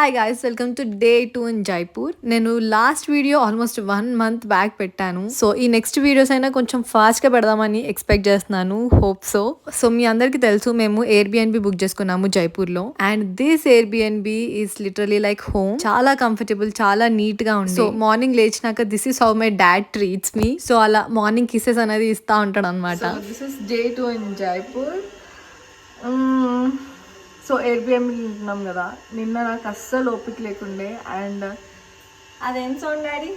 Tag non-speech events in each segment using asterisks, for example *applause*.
Hi guys welcome to day two in Jaipur నేను last video almost one month back పెట్టాను. So ఈ next videos అయినా కొంచెం ఫాస్ట్గా పెడదామని ఎక్స్పెక్ట్ చేస్తున్నాను. హోప్ సో సో మీ అందరికీ తెలుసు మేము ఎయిర్బిఎన్బి బుక్ చేసుకున్నాము జైపూర్లో and this Airbnb is literally like home చాలా కంఫర్టబుల్ చాలా నీట్గా ఉంది. So morning లేచినాక this is how my dad treats me so అలా మార్నింగ్ కిసెస్ అనేది ఇస్తా ఉంటాడు అనమాట this is day two in Jaipur so Airbnb ఉంటున్నాం కదా. నిన్న నాకు అస్సలు ఓపిక లేకుండే అండ్ అదేం సౌండ్ డాడీ?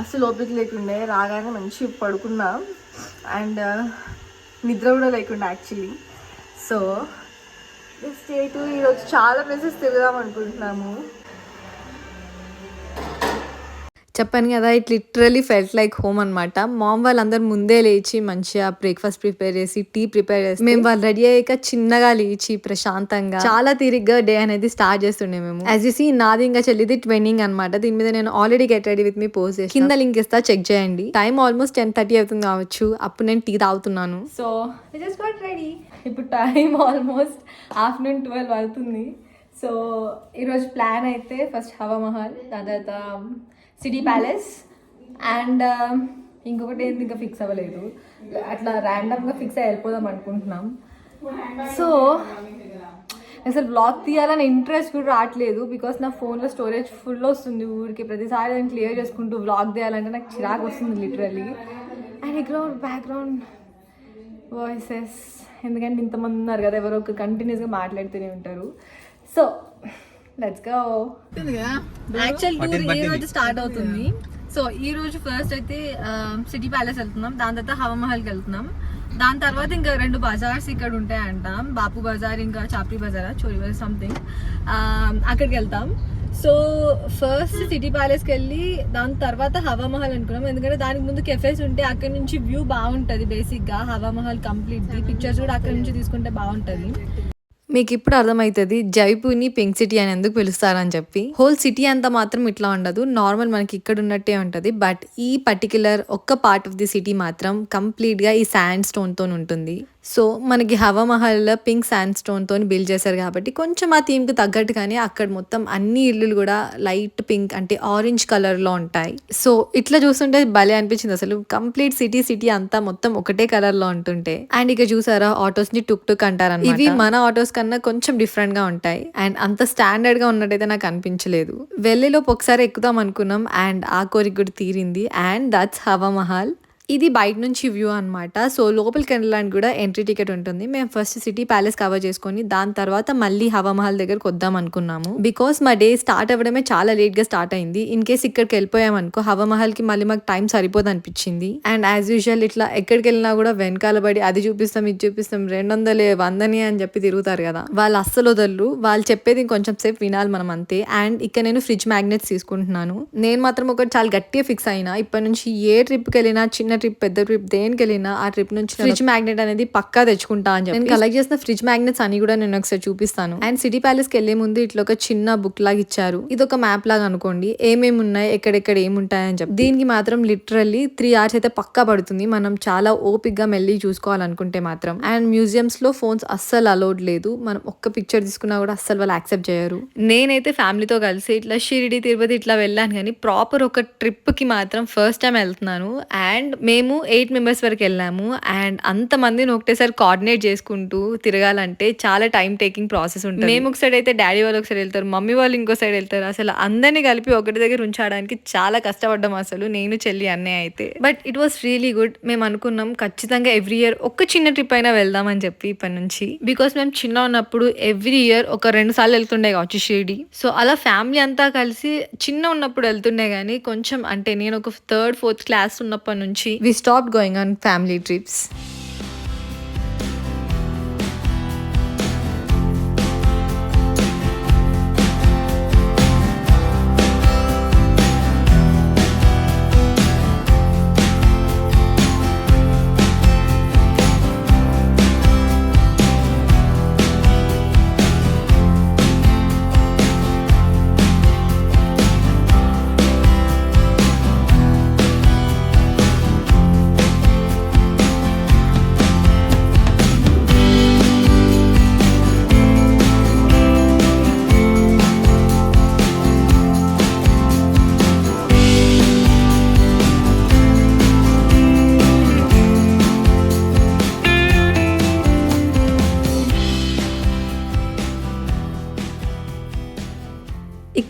అస్సలు ఓపిక లేకుండే రాగానే మంచి పడుకున్నా అండ్ నిద్ర కూడా లేకుండే యాక్చువల్లీ సో స్టేట్ ఈరోజు చాలా ప్లేసెస్ తిరుగుదాం అనుకుంటున్నాము. చెప్పాను కదా it literally felt like home అనమాట మామ్ వాళ్ళందరూ ముందే లేచి మంచిగా బ్రేక్ఫాస్ట్ ప్రిపేర్ చేసి టీ ప్రిపేర్ చేసి మేము వాళ్ళు రెడీ అయ్యాక చిన్నగా లేచి ప్రశాంతంగా చాలా తిరిగ్గా డే అనేది స్టార్ట్ చేస్తుండే మేము. యాజ్ యూ సీ నాది ఇంకా చెల్లిది ట్వెన్నింగ్ అనమాట దీని మీద నేను already get ready with me post చేసి కింద లింక్ ఇస్తా చెక్ చేయండి. టైం ఆల్మోస్ట్ టెన్ థర్టీ అవుతుంది కావచ్చు. అప్పుడు నేను టీ తాగుతున్నాను. సో జస్ట్ గాట్ రెడీ ఇప్పుడు టైం ఆల్మోస్ట్ ఆఫ్టర్నూన్ ట్వెల్వ్ అవుతుంది. సో ఈరోజు ప్లాన్ అయితే ఫస్ట్ హవా మహల్ దాని తర్వాత సిటీ ప్యాలెస్ అండ్ ఇంకొకటి ఏంది ఇంకా ఫిక్స్ అవ్వలేదు. అట్లా ర్యాండమ్గా ఫిక్స్ అయ్యి వెళ్ళిపోదాం అనుకుంటున్నాం. సో అసలు బ్లాగ్ తీయాలని ఇంట్రెస్ట్ కూడా రావట్లేదు బికాస్ నా ఫోన్లో స్టోరేజ్ ఫుల్ వస్తుంది ఊరికి. ప్రతిసారి నేను క్లియర్ చేసుకుంటూ బ్లాగ్ తీయాలంటే నాకు చిరాకు వస్తుంది లిటరల్లీ అండ్ ఇక్కడ బ్యాక్గ్రౌండ్ వాయిసెస్ ఎందుకంటే ఇంతమంది ఉన్నారు కదా ఎవరో ఒక కంటిన్యూస్గా మాట్లాడుతూనే ఉంటారు. So let's go actual tour ఈ రోజు స్టార్ట్ అవుతుంది. సో ఈ రోజు ఫస్ట్ అయితే సిటీ ప్యాలెస్ వెళ్తున్నాం. దాని తర్వాత హవామహల్కి వెళ్తున్నాం. దాని తర్వాత ఇంకా రెండు బజార్స్ ఇక్కడ ఉంటాయంట. బాపు బజార్ ఇంకా చాపి బజార్ చోరీ బజార్ సంథింగ్ అక్కడికి వెళ్తాం. సో ఫస్ట్ సిటీ ప్యాలెస్కి వెళ్ళి దాని తర్వాత హవామహల్ అనుకున్నాం. ఎందుకంటే దానికి ముందు కెఫేస్ ఉంటే అక్కడ నుంచి వ్యూ బాగుంటుంది బేసిక్గా హవామహల్ కంప్లీట్ది పిక్చర్స్ కూడా అక్కడ నుంచి తీసుకుంటే బాగుంటుంది. మీకు ఇప్పుడు అర్థమవుతుంది జైపూర్ని పింక్ సిటీ అని ఎందుకు పిలుస్తారని చెప్పి. హోల్ సిటీ అంతా మాత్రం ఇట్లా ఉండదు. నార్మల్ మనకి ఇక్కడ ఉన్నట్టే ఉంటుంది. బట్ ఈ పర్టికులర్ ఒక్క పార్ట్ ఆఫ్ ది సిటీ మాత్రం కంప్లీట్గా ఈ శాండ్ స్టోన్తో ఉంటుంది. సో మనకి హవామహల్ పింక్ శాండ్ స్టోన్తో బిల్డ్ చేశారు కాబట్టి కొంచెం ఆ థీమ్కి తగ్గట్టుగానే అక్కడ మొత్తం అన్ని ఇల్లులు కూడా లైట్ పింక్ అంటే ఆరెంజ్ కలర్లో ఉంటాయి. సో ఇట్లా చూస్తుంటే భలే అనిపించింది అసలు. కంప్లీట్ సిటీ సిటీ అంతా మొత్తం ఒకటే కలర్లో ఉంటుంటే. అండ్ ఇక చూసారా ఆటోస్ని టుక్ టుక్ అంటారు ఇవి మన ఆటోస్ కన్నా కొంచెం డిఫరెంట్గా ఉంటాయి. అండ్ అంత స్టాండర్డ్గా ఉన్నట్టయితే నాకు అనిపించలేదు. వెళ్ళేలోపు ఒకసారి ఎక్కుదాం అనుకున్నాం అండ్ ఆ కోరిక కూడా తీరింది. And that's Hawa Mahal. ఇది బయట నుంచి వ్యూ అనమాట సో లోపలికి వెళ్ళడానికి కూడా ఎంట్రీ టికెట్ ఉంటుంది. మేము ఫస్ట్ సిటీ ప్యాలెస్ కవర్ చేసుకొని దాని తర్వాత మళ్ళీ హవామహల్ దగ్గరకు వద్దాం అనుకున్నాము. బికాస్ మా డే స్టార్ట్ అవ్వడమే చాలా లేట్గా స్టార్ట్ అయింది. ఇన్ కేస్ ఇక్కడికి వెళ్ళిపోయాం అనుకో హవామహల్కి మళ్ళీ మాకు టైం సరిపోదు అనిపించింది. అండ్ యాజ్ యూజువల్ ఇట్లా ఎక్కడికి వెళ్ళినా కూడా వెనకాల పడి అది చూపిస్తాం ఇది చూపిస్తాం రెండు వందలే వందని అని చెప్పి తిరుగుతారు కదా. వాళ్ళు అస్సలు వదలరు. వాళ్ళు చెప్పేది కొంచెం సేపు వినాలి మనం అంతే. అండ్ ఇక్కడ నేను ఫ్రిడ్జ్ మ్యాగ్నెట్స్ తీసుకుంటున్నాను. నేను మాత్రం ఒకటి చాలా గట్టిగా ఫిక్స్ అయినా. ఇప్పటి నుంచి ఏ ట్రిప్కి వెళ్ళినా చిన్న ట్రిప్ పెద్ద ట్రిప్ దేనికి వెళ్ళినా ఆ ట్రిప్ నుంచి ఫ్రిడ్జ్ మ్యాగ్నెట్ అనేది పక్కా తెచ్చుకుంటా అని చెప్పి. నేను కలెక్ట్ చేసిన ఫ్రిడ్జ్ మ్యాగ్నెట్స్ అని కూడా నేను ఒకసారి చూపిస్తాను. అండ్ సిటీ ప్యాలెస్కి వెళ్ళే ముందు ఇట్లా ఒక చిన్న బుక్ లాగా ఇచ్చారు. ఇది ఒక మ్యాప్ లాగా అనుకోండి. ఏమేమి ఉన్నాయి ఎక్కడెక్కడ ఏముంటాయని చెప్పి. దీనికి మాత్రం లిటరల్లీ త్రీ అవర్స్ అయితే పక్కా పడుతుంది. మనం చాలా ఓపిక్గా మెల్లి చూసుకోవాలనుకుంటే మాత్రం. అండ్ మ్యూజియంస్లో ఫోన్స్ అస్సలు అలౌడ్ లేదు. మనం ఒక్క పిక్చర్ తీసుకున్నా కూడా అస్సలు వాళ్ళు యాక్సెప్ట్ చేయరు. నేనైతే ఫ్యామిలీతో కలిసి ఇట్లా షిరిడి తిరుపతి ఇట్లా వెళ్ళాను కానీ ప్రాపర్ ఒక ట్రిప్కి మాత్రం ఫస్ట్ టైం వెళ్తున్నాను. అండ్ మేము ఎయిట్ మెంబర్స్ వరకు వెళ్ళాము. అండ్ అంతమందిని ఒకటేసారి కోఆర్డినేట్ చేసుకుంటూ తిరగాలంటే చాలా టైం టేకింగ్ ప్రాసెస్ ఉంటుంది. మేము ఒక సైడ్ అయితే డాడీ వాళ్ళు ఒక సైడ్ వెళ్తారు మమ్మీ వాళ్ళు ఇంకో సైడ్ వెళ్తారు. అసలు అందరినీ కలిపి ఒకటి దగ్గర ఉంచడానికి చాలా కష్టపడ్డాం అసలు నేను చెల్లి అన్నయ్య అయితే. But it was really good మేము అనుకున్నాం ఖచ్చితంగా ఎవ్రీ ఇయర్ ఒక చిన్న ట్రిప్ అయినా వెళ్దామని చెప్పి ఇప్పటి నుంచి. బికాస్ మేము చిన్న ఉన్నప్పుడు ఎవ్రీ ఇయర్ ఒక రెండు సార్లు వెళ్తుండే కావచ్చు షిరిడి. సో అలా ఫ్యామిలీ అంతా కలిసి చిన్న ఉన్నప్పుడు వెళ్తుండే కానీ కొంచెం అంటే నేను ఒక థర్డ్ ఫోర్త్ క్లాస్ ఉన్నప్పటి నుంచి we stopped going on family trips.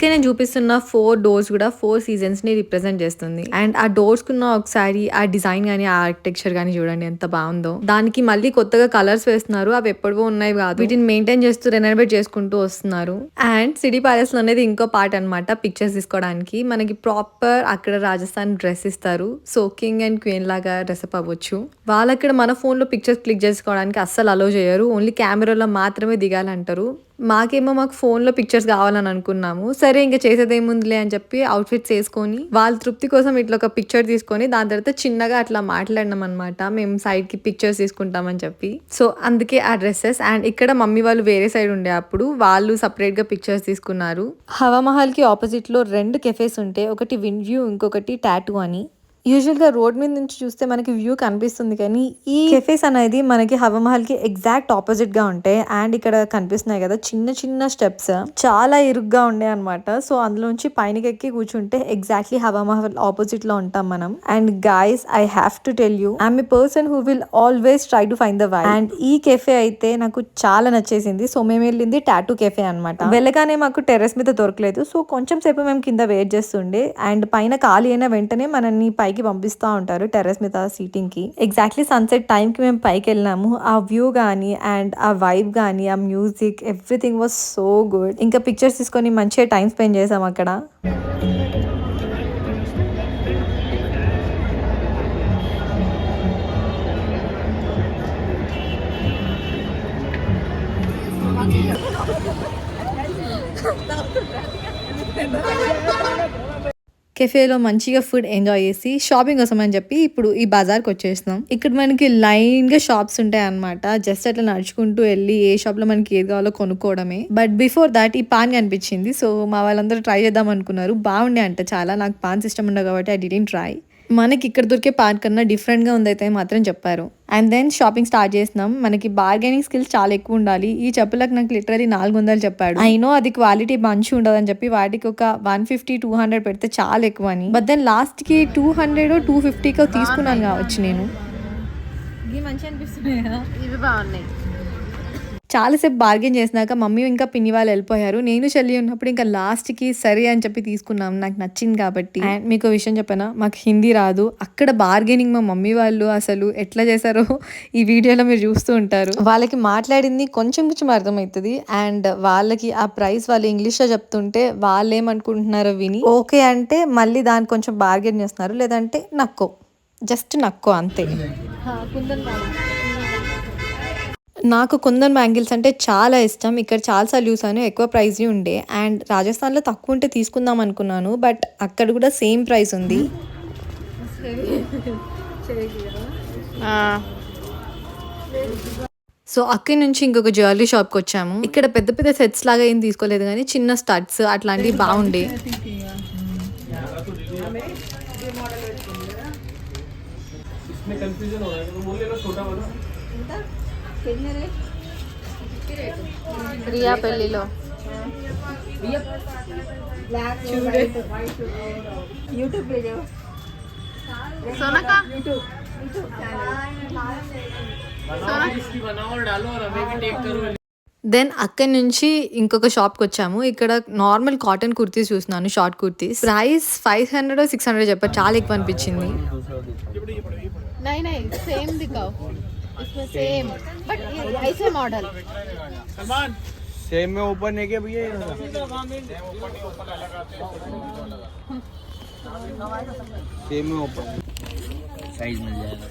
ఇక్కడ నేను చూపిస్తున్న ఫోర్ డోర్స్ కూడా ఫోర్ సీజన్స్ని రిప్రజెంట్ చేస్తుంది. అండ్ ఆ డోర్స్ కున్న ఒకసారి ఆ డిజైన్ గానీ ఆ ఆర్కిటెక్చర్ గానీ చూడండి ఎంత బాగుందో. దానికి మళ్ళీ కొత్తగా కలర్స్ వేస్తున్నారు. అవి ఎప్పుడో ఉన్నాయి కాదు. వీటిని మెయింటైన్ చేస్తూ రెనోవేట్ చేసుకుంటూ వస్తున్నారు. అండ్ సిటీ ప్యాలెస్లో అనేది ఇంకో పార్ట్ అన్నమాట పిక్చర్స్ తీసుకోవడానికి. మనకి ప్రాపర్ అక్కడ రాజస్థాన్ డ్రెస్ ఇస్తారు. సో కింగ్ అండ్ క్వీన్ లాగా డ్రెస్అప్ అవ్వచ్చు. వాళ్ళక్కడ మన ఫోన్లో పిక్చర్స్ క్లిక్ చేసుకోవడానికి అస్సలు అలో చేయరు. ఓన్లీ కెమెరాలో మాత్రమే దిగాలంటారు. మాకేమో మాకు ఫోన్లో పిక్చర్స్ కావాలని అనుకున్నాము. సరే ఇంకా చేసేదేముందిలే అని చెప్పి అవుట్ఫిట్స్ వేసుకొని వాళ్ళ తృప్తి కోసం ఇట్లా ఒక పిక్చర్ తీసుకొని దాని తర్వాత చిన్నగా అట్లా మాట్లాడినాం అనమాట మేము సైడ్కి పిక్చర్స్ తీసుకుంటామని చెప్పి. సో అందుకే ఆ డ్రెస్సెస్ అండ్ ఇక్కడ మమ్మీ వాళ్ళు వేరే సైడ్ ఉండే అప్పుడు వాళ్ళు సపరేట్గా పిక్చర్స్ తీసుకున్నారు. హవామహల్కి ఆపోజిట్లో రెండు కెఫేస్ ఉంటాయి ఒకటి విన్ వ్యూ ఇంకొకటి టాటూ అని. యూజువల్గా రోడ్ మీద నుంచి చూస్తే మనకి వ్యూ కనిపిస్తుంది కానీ ఈ కెఫేస్ అనేది మనకి హవామహల్కి ఎగ్జాక్ట్ ఆపోజిట్గా ఉంటాయి. అండ్ ఇక్కడ కనిపిస్తున్నాయి కదా చిన్న చిన్న స్టెప్స్ చాలా ఇరుగ్గా ఉండే అనమాట సో అందులోంచి పైనకి ఎక్కి కూర్చుంటే ఎగ్జాక్ట్లీ హవామహల్ ఆపోజిట్లో ఉంటాం మనం. And guys I have to tell you I'm a person who will always try to find the vibe and ఈ కెఫే అయితే నాకు చాలా నచ్చేసింది. సో మేము వెళ్ళింది టాటూ కెఫే అనమాట వెళ్ళగానే మాకు టెర్రస్ మీద దొరకలేదు. సో కొంచెం సేపు మేము కింద వెయిట్ చేస్తుండే. అండ్ పైన ఖాళీ అయిన వెంటనే మనల్ని పైకి పంపిస్తూ ఉంటారు టెర్రస్ మీద సీటింగ్కి ఎగ్జాక్ట్లీ సన్సెట్ టైం కి మేము పైకి వెళ్ళినాము. ఆ వ్యూ కానీ అండ్ ఆ వైబ్ కానీ ఆ music everything was so good ఇంకా పిక్చర్స్ తీసుకొని మంచిగా టైం స్పెండ్ చేసాం అక్కడ. *laughs* కెఫేలో మంచిగా ఫుడ్ ఎంజాయ్ చేసి షాపింగ్ కోసం అని చెప్పి ఇప్పుడు ఈ బజార్కి వచ్చేసినాం. ఇక్కడ మనకి లైన్గా షాప్స్ ఉంటాయి అనమాట జస్ట్ అట్లా నడుచుకుంటూ వెళ్ళి ఏ షాప్లో మనకి ఏది కావాలో కొనుక్కోవడమే. బట్ బిఫోర్ దాట్ ఈ పాన్ కనిపించింది. సో మా వాళ్ళందరూ ట్రై చేద్దాం అనుకున్నారు. బాగుండే అంట చాలా. నాకు పాన్ సిస్టమ్ ఉండదు కాబట్టి ఐ డిడెంట్ ట్రై మనకి ఇక్కడ దొరికే పాన్ కన్నా డిఫరెంట్గా ఉందైతే మాత్రం చెప్పారు. అండ్ దెన్ షాపింగ్ స్టార్ట్ చేసినాం. మనకి బార్గెనింగ్ స్కిల్స్ చాలా ఎక్కువ ఉండాలి. ఈ చెప్పులకు నాకు లిటరలీ నాలుగు వందలు చెప్పాడు అయినో అది క్వాలిటీ మంచి ఉండదు అని చెప్పి వాటికి ఒక వన్ ఫిఫ్టీ టూ హండ్రెడ్ పెడితే చాలా ఎక్కువ అని. బట్ దెన్ లాస్ట్కి టూ హండ్రెడ్ టూ ఫిఫ్టీకి తీసుకున్నాను కావచ్చు నేను. మంచి అనిపిస్తున్నాయి ఇవి బాగున్నాయి. చాలాసేపు బార్గెన్ చేసినాక మమ్మీ ఇంకా పిన్ని వాళ్ళు వెళ్ళిపోయారు. నేను చెల్లి ఉన్నప్పుడు ఇంకా లాస్ట్కి సరే అని చెప్పి తీసుకున్నాం. నాకు నచ్చింది కాబట్టి. అండ్ మీకు విషయం చెప్పనా? మాకు హిందీ రాదు. అక్కడ బార్గెనింగ్ మా మమ్మీ వాళ్ళు అసలు ఎట్లా చేశారో ఈ వీడియోలో మీరు చూస్తూ ఉంటారు. వాళ్ళకి మాట్లాడింది కొంచెం కొంచెం అర్థమవుతుంది. అండ్ వాళ్ళకి ఆ ప్రైస్ వాళ్ళు ఇంగ్లీష్లో చెప్తుంటే వాళ్ళు ఏమనుకుంటున్నారో విని ఓకే అంటే మళ్ళీ దాన్ని కొంచెం బార్గెన్ చేస్తున్నారు. లేదంటే నక్కో. జస్ట్ నక్కో అంతే. నాకు కుందన్ బ్యాంగిల్స్ అంటే చాలా ఇష్టం. ఇక్కడ చాలాసార్లు చూసాను ఎక్కువ ప్రైజ్ ఉండే. అండ్ రాజస్థాన్లో తక్కువ ఉంటే తీసుకుందాం అనుకున్నాను బట్ అక్కడ కూడా సేమ్ ప్రైస్ ఉంది. సో అక్కడి నుంచి ఇంకొక జ్యువెలరీ షాప్కి వచ్చాము. ఇక్కడ పెద్ద పెద్ద సెట్స్ లాగా ఏం తీసుకోలేదు కానీ చిన్న స్టడ్స్ అట్లాంటివి బాగుండే. కన్ఫ్యూజన్ कंफ्यूजन हो रहा है तो बोल लेना छोटा वाला ప్రియా పెళ్లిలో सोनका इसकी बनाओ और डालो और हमें भी टेक करो దెన్ అక్కడి నుంచి ఇంకొక షాప్కి వచ్చాము ఇక్కడ నార్మల్ కాటన్ కుర్తీస్ చూస్తున్నాను short kurtis price five hundred six hundred చెప్పారు చాలా ఎక్కువ అనిపించింది सेम इसमें सेम बट ऐसे मॉडल सलमान। सेम में ओपन है क्या भैया ये? सेम में ओपन साइज़ मिल जाएगा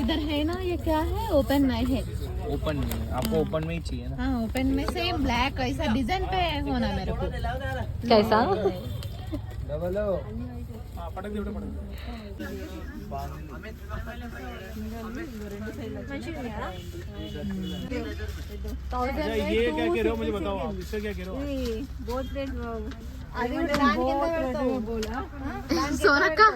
इधर है ना ये क्या है? ओपन नहीं है। ओपन में है। आपको ओपन में ही चाहिए ना। हाँ ओपन में सेम ब्लैक ऐसा डिज़ाइन पे होना मेरे को। కైసా डबल हो हाँ पटक दे बेटा पटक दे अच्छा, ये क्या कह रहे हो मुझे बताओ आप इससे क्या कह रहे हो आप? सोनका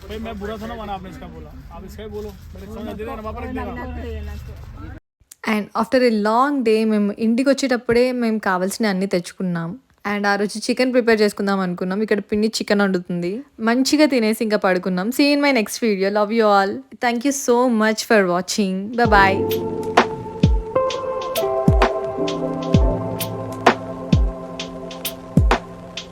भाई मैं बुरा था ना माना आपने इसका बोला आप इसका ही बोलो मेरे समझ दे देना वापस रख देगा and after a long day మేము ఇంటికి వచ్చేటప్పుడే మేము కావాల్సిన అన్ని తెచ్చుకున్నాం అండ్ ఆ రోజు చికెన్ ప్రిపేర్ చేసుకుందాం అనుకున్నాం. ఇక్కడ పిండి చికెన్ వండుతుంది. మంచిగా తినేసి ఇంకా పడుకున్నాం. See in my next video love you all thank you so much for watching bye